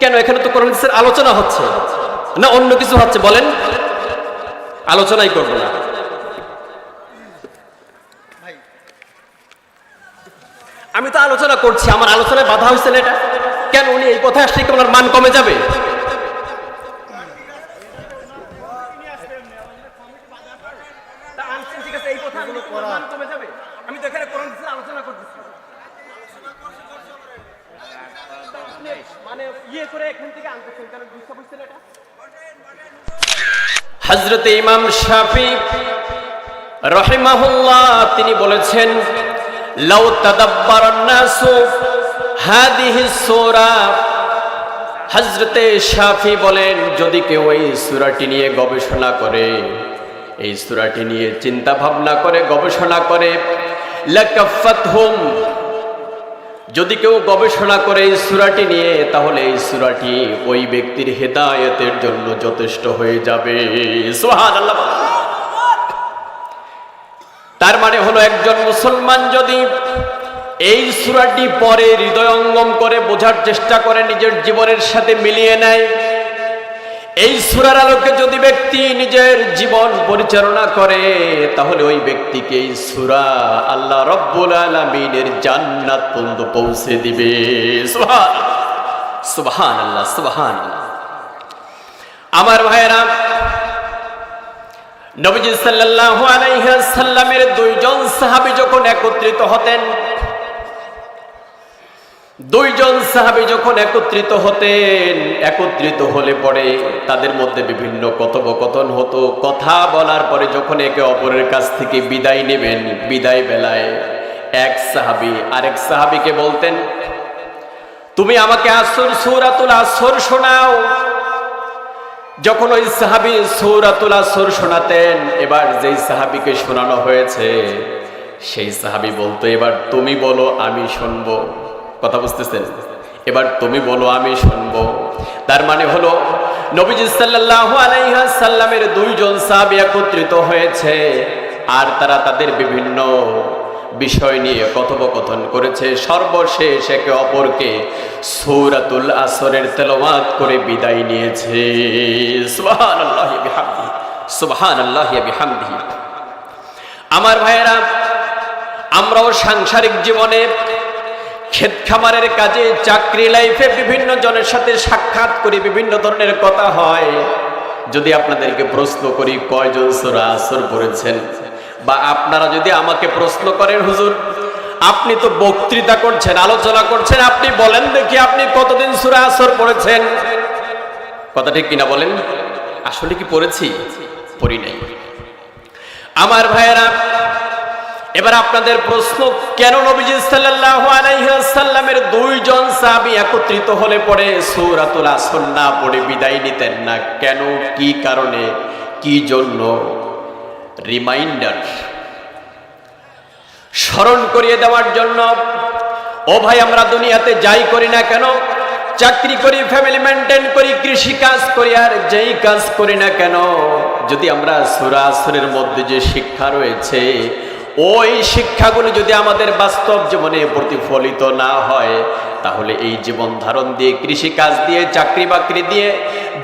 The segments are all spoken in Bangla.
কেন এখানে তো কোরআন হাদিসের আলোচনা হচ্ছে? না অন্য কিছু হচ্ছে? বলেন। আলোচনাই করব না। আমি তো আলোচনা করছি, আমার আলোচনায় বাধা হয়েছে না এটা? কেন উনি এই কথা আসলে কি মান কমে যাবে তা আনছেন ঠিক আছে, এই পথে আসলে কি ওনার মান কমে যাবে? আমি তো এখানে কোরআন হাদিসের আলোচনা করতেছি আপনি মানে ইয়ে করে এখান থেকে আনতেছেন কেন বুঝতে পারছেন এটা হজরত ইমাম শাফি রহিমাহুল্লাহ তিনি বলেছেন, লাউ তাদাব্বারান হাদিহি সূরা। হজরতে শাফি বলেন, যদি কেউ এই সূরাটি নিয়ে গবেষণা করে, এই সূরাটি নিয়ে চিন্তা ভাবনা করে, গবেষণা করে, লাকাফাতহুম যদি কেউ গবেষণা করে এই সুরাটি নিয়ে, তাহলে এই সুরাটি ওই ব্যক্তির হেদায়তের জন্য যথেষ্ট হয়ে যাবে। তার মানে হলো একজন মুসলমান যদি এই সুরাটি পরে হৃদয়ঙ্গম করে বোঝার চেষ্টা করে, নিজের জীবনের সাথে মিলিয়ে নেয় এই সুরার আলোকে যদি ব্যক্তি নিজের জীবন পরিচালনা করে, তাহলে ওই ব্যক্তিকে এই সুরা আল্লাহ রব্বুল আলমিনের জান্নাত পর্যন্ত পৌঁছে দিবে। সুবহান আল্লাহ সুবহান আমার ভাইয়েরা, নবীজি সাল্লাল্লাহু আলাইহি সাল্লামের দুইজন সাহাবী যখন একত্রিত হতেন দুইজন সাহাবী যখন একত্রিত হতেন, একত্রিত হলে পরে তাদের মধ্যে বিভিন্ন কথোপকথন হতো। কথা বলার পরে যখন একে অপরের কাছ থেকে বিদায় নেবেন, বিদায় বেলায় এক সাহাবি আরেক সাহাবিকে বলতেন, তুমি আমাকে আসর, সূরাতুল আসর শোনাও। যখন ওই সাহাবী সূরাতুল আসর শোনাতেন, এবার যেই সাহাবিকে শোনানো হয়েছে, সেই সাহাবি বলতো, এবার তুমি বলো, আমি শুনব। কথা বুঝতেছেন? এবার তুমি বলো, আমি শুনব। তার মানে হলো, নবীজি সাল্লাল্লাহু আলাইহি সাল্লামের দুইজন সাহাবী একত্রিত হয়েছে আর তারা তাদের বিভিন্ন বিষয় নিয়ে কথোপকথন করেছে। সর্বশেষ একে অপরকে সূরাতুল আসরের তেলাওয়াত করে বিদায় নিয়েছে। সুবহানাল্লাহি বিহামদিহি সুবহানাল্লাহি বিহামদিহি আমার ভাইয়েরা, আমরাও সাংসারিক জীবনে ক্ষেত খামারের কাজে চাকরি লাইফে বিভিন্ন জনের সাথে সাক্ষাৎ করি, বিভিন্ন ধরনের কথা হয়। যদি আপনাদেরকে প্রশ্ন করি, কয়জন সুরা আসর পড়েছেন? বা আপনারা যদি আমাকে প্রশ্ন করেন, হুজুর, আপনি তো বক্তৃতা করছেন, আলোচনা করছেন, আপনি বলেন দেখি আপনি কতদিন সুরা আসর পড়েছেন? কথা ঠিক কিনা বলেন? আসলে কি পড়েছি? পড়ি নাই। আমার ভাইয়েরা এবার আপনাদের প্রশ্ন, কেন নবীজি সাল্লাল্লাহু আলাইহি ওয়াসাল্লামের দুইজন সাহাবী একত্রিত হলে পরে সূরাতুল আসর না পড়ে বিদায় নিতেন না? কেন? কি কারণে? কি জন্য? রিমাইন্ডার। স্মরণ করিয়ে দেওয়ার জন্য, ও ভাই, আমরা দুনিয়াতে যাই করি না কেন? চাকরি করি ফ্যামিলি মেনটেন করি, কৃষি কাজ করি, আর যেই কাজ করি না কেন? যদি আমরা সুরা আসরের মধ্যে যে শিক্ষা রয়েছে ওই শিক্ষাগুলো যদি আমাদের বাস্তব জীবনে প্রতিফলিত না হয়, তাহলে এই জীবন ধারণ দিয়ে কৃষি কাজ দিয়ে, চাকরি বাকরি দিয়ে,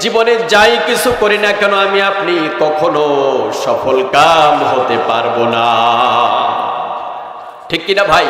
জীবনে যাই কিছু করি না কেন আমি আপনি কখনো সফল কাম হতে পারব না। ঠিক কিনা ভাই?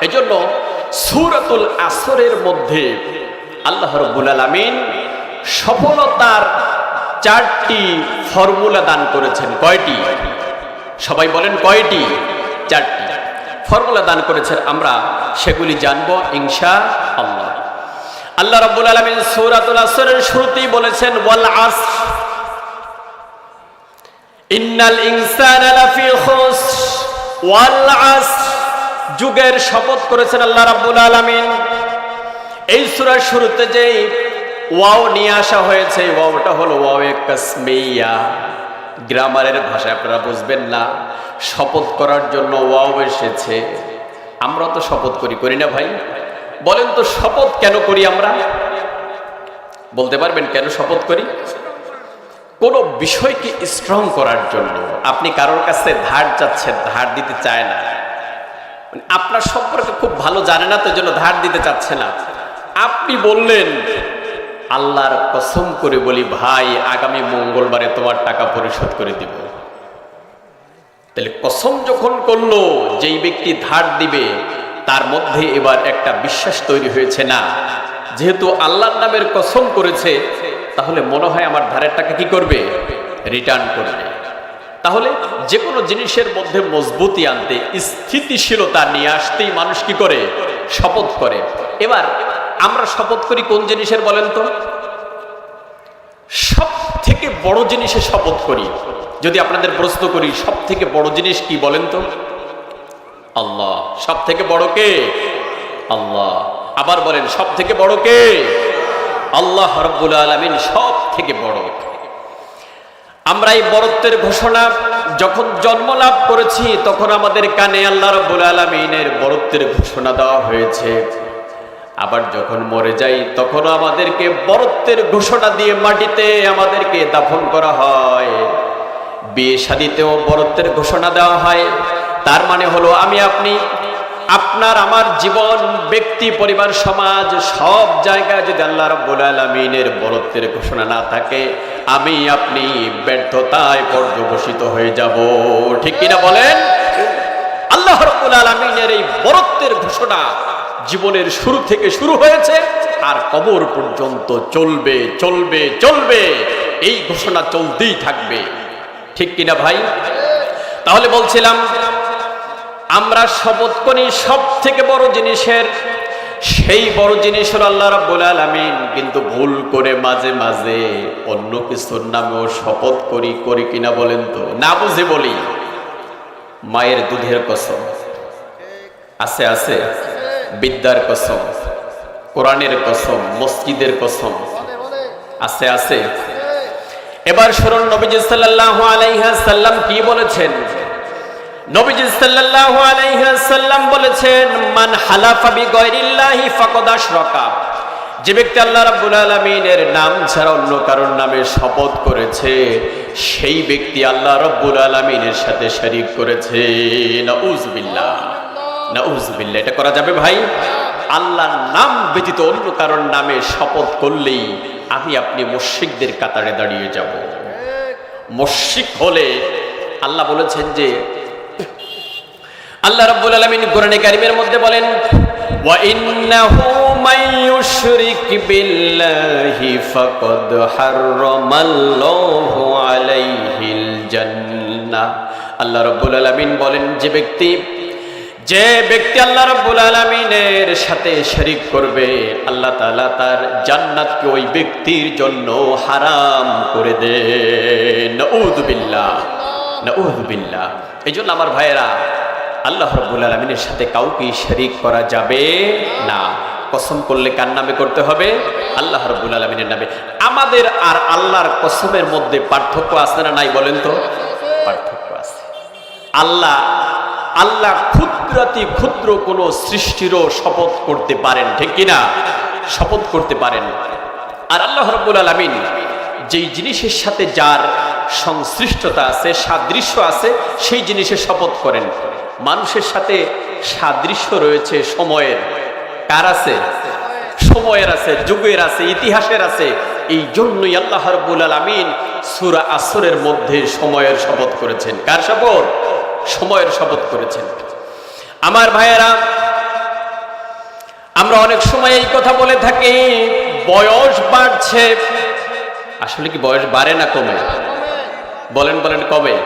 এই জন্য সুরাতুল আসরের মধ্যে আল্লাহ রব্বুল আলমিন সফলতার চারটি ফর্মুলা দান করেছেন। কয়টি? সবাই বলেন কয়টি? চারটি। ফর্মুলা দান করেছেন আমরা, সেগুলি জানব ইনশা আল্লাহ আল্লাহ রব্বুল আলমিন সৌরাতুল আসরের শুরুতেই বলেছেন, ওয়াল আস ইন্নাল ইনসান লাফি খুসর। ওয়াল আস যুগের শপথ করেছেন আল্লাহ রাব্বুল আলামিন। এই সূরার শুরুতে যে ওয়াও নিয়ে আসা হয়েছে ওয়াওটা হলো ওয়াও কাসমিয়া গ্রামারের ভাষায় আপনারা বুঝবেন না। শপথ করার জন্য ওয়াও এসেছে। আমরা তো শপথ করি করি না ভাই? বলেন তো শপথ কেন করি আমরা? বলতে পারবেন কেন শপথ করি? কোন বিষয়কে স্ট্রং করার জন্য আপনি কারোর কাছে ধার চাচ্ছেন, ধার দিতে চায় না। মানে আপনার সম্পর্কে খুব ভালো জানে না তো জন্য ধার দিতে চাচ্ছে না। আপনি বললেন, আল্লাহর কসম করে বলি, ভাই, আগামী মঙ্গলবারে তোমার টাকা পরিশোধ করে দিব। তাহলে কসম যখন করল, যেই ব্যক্তি ধার দিবে, তার মধ্যে এবার একটা বিশ্বাস তৈরি হয়েছে না। যেহেতু আল্লাহর নামের কসম করেছে, তাহলে মনে হয় আমার ধারের টাকা কি করবে? রিটার্ন করবে। তাহলে যে কোনো জিনিসের মধ্যে মজবুতি আনতে, স্থিতিশীলতা নিয়ে আসতেই মানুষ কি করে? শপথ করে। এবার আমরা শপথ করি কোন জিনিসের বলেন তো? সব থেকে বড় জিনিসের শপথ করি। যদি আপনাদের প্রশ্ন করি সব থেকে বড় জিনিস কি বলেন তো? আল্লাহ। সব থেকে বড় কে? আল্লাহ। আবার বলেন সব থেকে বড় কে? আল্লাহ রব্বুল আলমিন সব থেকে বড়। আমরা এই বরত্বের ঘোষণা যখন জন্ম লাভ করেছি, তখন আমাদের কানে আল্লাহ রব্বুল আলমিনের বরত্বের ঘোষণা দেওয়া হয়েছে। আবার যখন মরে যাই তখন আমাদেরকে বরত্বের ঘোষণা দিয়ে মাটিতে আমাদেরকে দাফন করা হয়। বিয়ে শাদিতেও বরত্বের ঘোষণা দেওয়া হয়। তার মানে হলো আমি আপনি, আপনার, আমার জীবন, ব্যক্তি, পরিবার, সমাজ, সব জায়গায় যদি আল্লাহ রব্বুল আলমিনের বরত্বের ঘোষণা না থাকে, আমি আপনি ব্যর্থতায় পর্যবসিত হয়ে যাব। ঠিক কিনা বলেন? আল্লাহ রব্বুল আলমিনের এই বরত্বের ঘোষণা জীবনের শুরু থেকে শুরু হয়েছে, আর কবর পর্যন্ত চলবে চলবে চলবে। এই ঘোষণা চলতেই থাকবে। ঠিক কিনা ভাই? তাহলে বলছিলাম, আমরা শপথ করি সব থেকে বড় জিনিসের, সেই বড় জিনিস হল আল্লাহ রাব্বুল আলামিন। কিন্তু ভুল করে মাঝে মাঝে অন্য কিছুর নামেও শপথ করি করি কিনা বলেন তো? না বুঝে বলি। মায়ের দুধের কসম। আছে আছে। বিদ্যার কসম। কোরআনের কসম, মসজিদের কসম। আছে আছে। এবার শুনুন নবীজি সাল্লাল্লাহু আলাইহি সাল্লাম কি বলেছেন? নবীজি সাল্লাল্লাহু আলাইহি সাল্লাম বলেছেন, মান হালাফা বিগয়রিল্লাহি ফাকাদ আশরাকা। যে ব্যক্তি আল্লাহ রাব্বুল আলামিনের নাম ছাড়া অন্য কারোর নামে শপথ করেছে, সেই ব্যক্তি আল্লাহ রাব্বুল আলামিনের সাথে শরীক করেছে। নাউজুবিল্লাহ নাউজুবিল্লাহ এটা করা যাবে ভাই? আল্লাহর নাম ব্যতীত অন্য কারোর নামে শপথ করলেই আমি আপনি মুশরিকদের কাতারে দাঁড়িয়ে যাব। মুশরিক হলে আল্লাহ বলেছেন যে, আল্লাহ রাব্বুল আলামিন কোরআনে কারীমের মধ্যে বলেন, ওয়া আল্লাহ রাব্বুল আলামিন বলেন, যে ব্যক্তি যে ব্যক্তি আল্লাহ রাব্বুল আলামিনের সাথে শরীক করবে, আল্লাহ তাআলা তার জান্নাতকে ওই ব্যক্তির জন্য হারাম করে দেন। নাউযুবিল্লাহ নাউযুবিল্লাহ এই জন্য আমার ভাইয়েরা, আল্লাহ রব্বুল আলমিনের সাথে কাউকে শরিক করা যাবে না। কসম করলে কার নামে করতে হবে? আল্লাহ রব্বুল আলমিনের নামে। আমাদের আর আল্লাহর কসমের মধ্যে পার্থক্য আছে না নাই বলেন তো? পার্থক্য আছে। আল্লাহ আল্লাহ ক্ষুদ্রাতি ক্ষুদ্র কোনো সৃষ্টিরও শপথ করতে পারেন, ঠিক কিনা? শপথ করতে পারেন। আর আল্লাহ রব্বুল আলমিন যেই জিনিসের সাথে যার সংশ্লিষ্টতা আছে, সাদৃশ্য আছে, সেই জিনিসের শপথ করেন। মানুষের সাথে সাদৃশ্য রয়েছে সময়ের। কার আছে? সময়ের আছে, যুগের আছে, ইতিহাসের আছে। এই জন্যই আল্লাহ রব্বুল আলমিন সুরা আসরের মধ্যে সময়ের শপথ করেছেন। কার শপথ? সময়ের শপথ করেছেন। আমার ভাইয়েরা, আমরা অনেক সময় এই কথা বলে থাকি, বয়স বাড়ছে। আসলে কি বয়স বাড়ে না কমে? বলেন বলেন কবে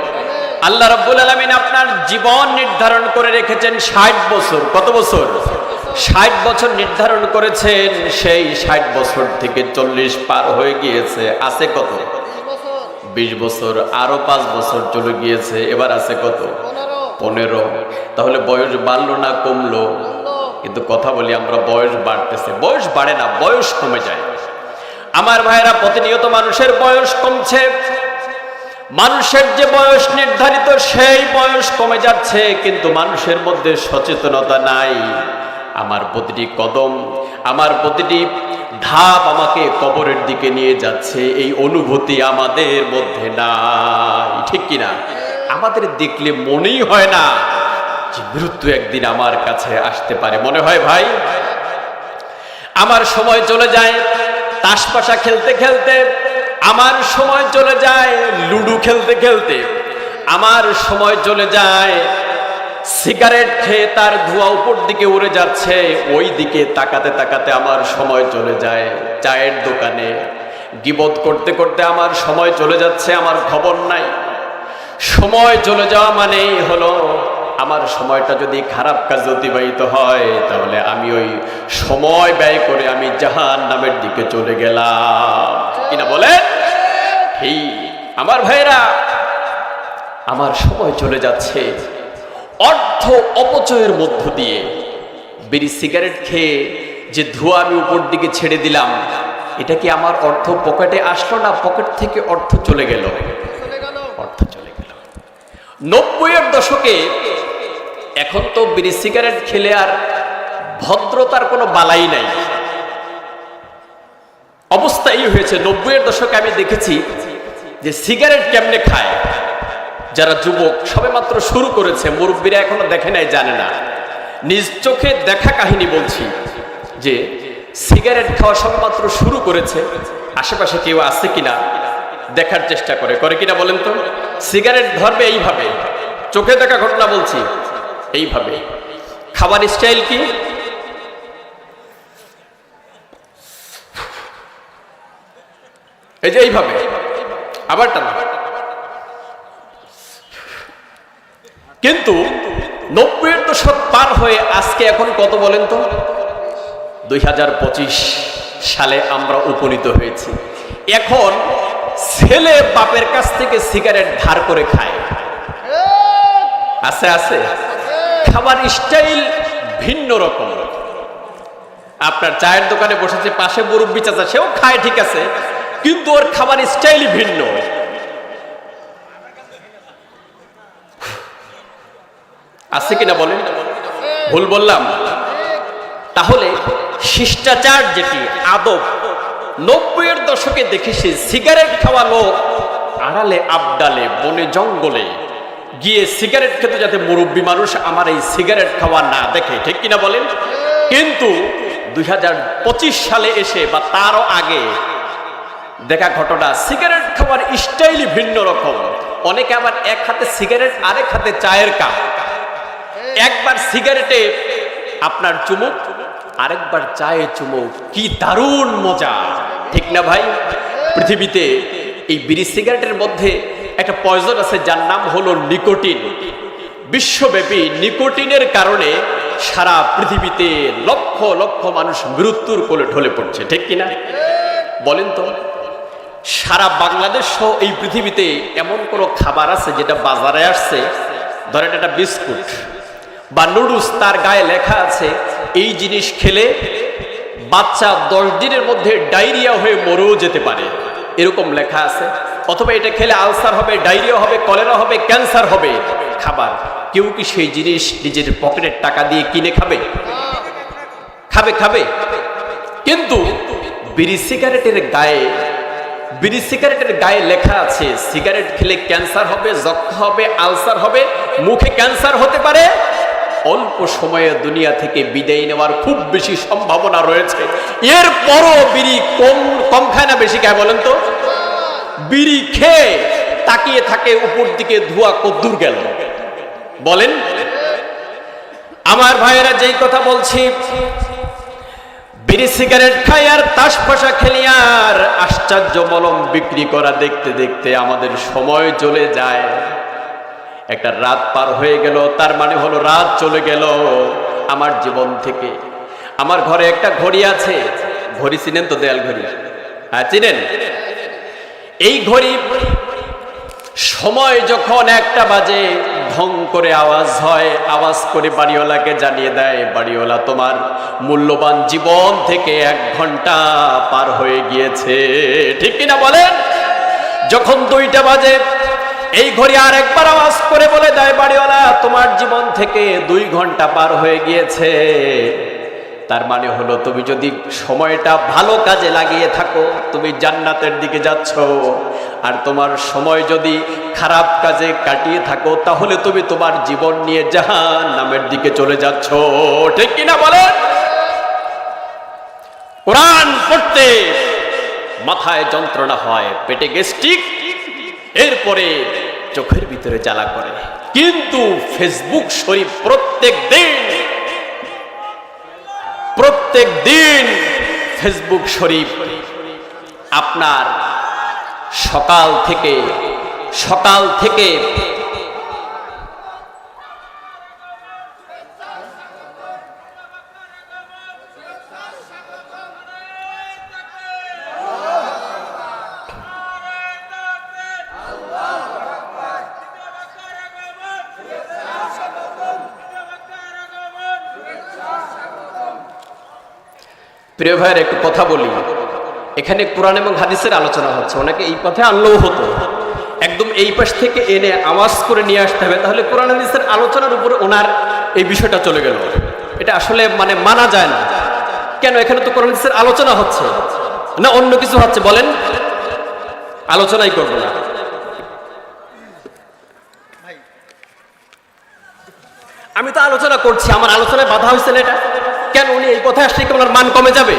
আল্লাহ রব্বুল আলমিন আপনার জীবন নির্ধারণ করে রেখেছেন ষাট বছর। কত বছর? ষাট বছর নির্ধারণ করেছেন, সেই ষাট বছর থেকে চল্লিশ পার হয়ে গিয়েছে। আছে কত? বিশ বছর আরও পাঁচ বছর চলে গিয়েছে এবার আছে কত? পনেরো। তাহলে বয়স বাড়লো না কমলো। কিন্তু কথা বলি আমরা বয়স বাড়তেছে। বয়স বাড়ে না বয়স কমে যায়। আমার ভাইয়েরা প্রতিনিয়ত মানুষের বয়স কমছে। মানুষের যে বয়স নির্ধারিত সেই বয়স কমে যাচ্ছে কিন্তু মানুষের মধ্যে সচেতনতা নাই। আমার প্রতিটি কদম আমার প্রতিটি ধাপ আমাকে কবরের দিকে নিয়ে যাচ্ছে, এই অনুভূতি আমাদের মধ্যে নাই। ঠিক কিনা? আমাদের দেখলে মনেই হয় না যে মৃত্যু একদিন আমার কাছে আসতে পারে। মনে হয় ভাই? আমার সময় চলে যায় তাসপাশা খেলতে খেলতে, আমার সময় চলে যায় লুডু খেলতে খেলতে, আমার সময় চলে যায় সিগারেট খেয়ে তার ধোঁয়া উপর দিকে উড়ে যাচ্ছে, ওই দিকে তাকাতে তাকাতে আমার সময় চলে যায় চায়ের দোকানে। গিবত করতে করতে আমার সময় চলে যাচ্ছে, আমার খবর নাই। সময় চলে যাওয়া মানেই হলো, আমার সময়টা যদি খারাপ কাজে অতিবাহিত হয়, তাহলে আমি ওই সময় ব্যয় করে আমি জাহান নামের দিকে চলে গেলাম। কিনা বলে এই আমার ভাইরা আমার সময় চলে যাচ্ছে। অর্থ অপচয়ের মধ্য দিয়ে। বিড়ি সিগারেট খেয়ে যে ধোঁয়া আমি উপর দিকে ছেড়ে দিলাম এটা কি আমার অর্থ পকেটে আসলো না পকেট থেকে অর্থ চলে গেল? অর্থ চলে গেল। নব্বইয়ের দশকে এখন তো বিড়ি সিগারেট খেলে আর ভদ্রতার কোনো বালাই নাই। অবস্থা এই হয়েছে নব্বইয়ের দশকে আমি দেখেছি যে সিগারেট কেমনে খায়? যারা যুবক, সবে মাত্র শুরু করেছে, মুরব্বীরা এখনও দেখে নাই, জানে না। নিজ চোখে দেখা কাহিনী বলছি যে, সিগারেট খাওয়া সবে মাত্র শুরু করেছে, আশেপাশে কেউ আছে কিনা দেখার চেষ্টা করে। করে কিনা বলেন তো? সিগারেট ধরবে এইভাবে। চোখে দেখা ঘটনা বলছি, এইভাবে। খাবার স্টাইল কি? এই যে এইভাবে। আবার টানা। কিন্তু নব্বইয়ের দশক পার হয়ে আজকে এখন কত বলেন তো? দুই হাজার পঁচিশ সালে আমরা উপনীত হয়েছি। এখন ছেলে বাপের কাছ থেকে সিগারেট ধার করে খায়। আছে আছে। খাবার স্টাইল ভিন্ন রকম। আপনার চায়ের দোকানে বসেছে, পাশে মুরব্বী চাচা, সেও খায়, ঠিক আছে। কিন্তু ওর খাবার স্টাইলই ভিন্ন। আছে কিনা বলেন? ভুল বললাম। তাহলে শিষ্টাচার যেটি, আদব, নব্বইয়ের দশকে দেখেছি সিগারেট খাওয়া লোক আড়ালে, আবডালে, বনে, জঙ্গলে গিয়ে সিগারেট খেতে যাতে মুরব্বী মানুষ আমার এই সিগারেট খাওয়া না দেখে, ঠিক কিনা বলেন? কিন্তু দুই হাজার পঁচিশ সালে এসে বা তারও আগে দেখা ঘটনা, সিগারেট খাওয়ার স্টাইলই ভিন্ন রকম। অনেকে আবার এক হাতে সিগারেট, আরেক হাতে চায়ের কাপ। একবার সিগারেটে আপনার চুমুক, আরেকবার চায়ে চুমুক। কি দারুণ মজা। ঠিক না ভাই? পৃথিবীতে এই বিড়ি সিগারেটের মধ্যে একটা পয়জন আছে, যার নাম হলো নিকোটিন। বিশ্বব্যাপী নিকোটিনের কারণে সারা পৃথিবীতে লক্ষ লক্ষ মানুষ মৃত্যুর কোলে ঢলে পড়ছে, ঠিক কিনা বলেন তো, সারা বাংলাদেশ সহ এই পৃথিবীতে এমন কোনো খাবার আছে যেটা বাজারে আসছে? ধরেন একটা বিস্কুট। বা নুডলস তার গায়ে লেখা আছে, এই জিনিস খেলে বাচ্চা দশ দিনের মধ্যে ডায়রিয়া হয়ে মরেও যেতে পারে। এরকম লেখা আছে। অথবা এটা খেলে আলসার হবে, ডায়রিয়া হবে, কলেরা হবে, ক্যান্সার হবে। খাবার। কেউ কি সেই জিনিস নিজের পকেটের টাকা দিয়ে কিনে খাবে? খাবে খাবে। কিন্তু বিড়ি সিগারেটের গায়ে, বিড়ি সিগারেটের গায়ে লেখা আছে, সিগারেট খেলে ক্যান্সার হবে যক্ষ হবে, আলসার হবে, মুখে ক্যান্সার হতে পারে অল্প সময়ে দুনিয়া থেকে বিদায় নেওয়ার খুব বেশি সম্ভাবনা রয়েছে। এর পরও বিড়ি কম কম খায় না, বেশি খায় বলেন তো? বিড়ি খেয়ে তাকিয়ে থাকে উপর দিকে ধোয়া কদ্দুর গেল। বলেন? আমার ভাইয়েরা যেই কথা বলছি, বিড়ি সিগারেট খাই আর তাস পয়সা খেলি আর আশ্চর্য মলম বিক্রি করা দেখতে দেখতে আমাদের সময় চলে যায়। একটা রাত পার হয়ে গেল, তার মানে হলো রাত চলে গেল আমার জীবন থেকে। আমার ঘরে একটা ঘড়ি আছে, ঘড়ি চিনেন তো দেয়াল ঘড়ি? হ্যাঁ চিনেন? এই ঘড়ি সময় যখন একটা বাজে, ঢং করে আওয়াজ হয়, আওয়াজ করে বাড়িওয়ালাকে জানিয়ে দেয়, বাড়িওয়ালা, তোমার মূল্যবান জীবন থেকে এক ঘণ্টা পার হয়ে গিয়েছে। ঠিক কিনা বলেন? যখন দুইটা বাজে এই ঘড়ি আর একবার আওয়াজ করে বলে দেয়, বাড়িওয়ালা, তোমার জীবন থেকে দুই ঘণ্টা পার হয়ে গিয়েছে। তার মানে হলো, তুমি যদি সময়টা ভালো কাজে লাগিয়ে থাকো, তুমি জান্নাতের দিকে যাচ্ছ। আর তোমার সময় যদি খারাপ কাজে কাটিয়ে থাকো, তাহলে তুমি তোমার জীবন নিয়ে জাহান নামের দিকে চলে যাচ্ছ। ঠিক কিনা বলেন? কোরআন পড়তে মাথায় যন্ত্রণা হয়, পেটে গ্যাস্ট্রিক এরপরে চোখের ভিতরে জ্বালা করে। কিন্তু ফেসবুক শরীফ প্রত্যেক দিন প্রত্যেক দিন ফেসবুক শরীফ আপনার সকাল থেকে সকাল থেকে প্রিয় ভাইয়ের একটু কথা বলি। এখানে কোরআন এবং হাদিসের আলোচনা হচ্ছে। ওনাকে এই পথে আনলেও হতো। একদম এই পাশ থেকে এনে আওয়াজ করে নিয়ে আসতে হবে, তাহলে কোরআন হাদিসের আলোচনার উপরে ওনার এই বিষয়টা চলে গেল। এটা আসলে মানে মানা যায় না। কেন? এখানে তো কোরআন হাদিসের আলোচনা হচ্ছে। না অন্য কিছু হচ্ছে? বলেন। আলোচনাই করব না। আমি তো আলোচনা করছি। আমার আলোচনায় বাধা হয়েছে না এটা? কেন উনি এই কথায় আসলে কি ওনার মান কমে যাবে?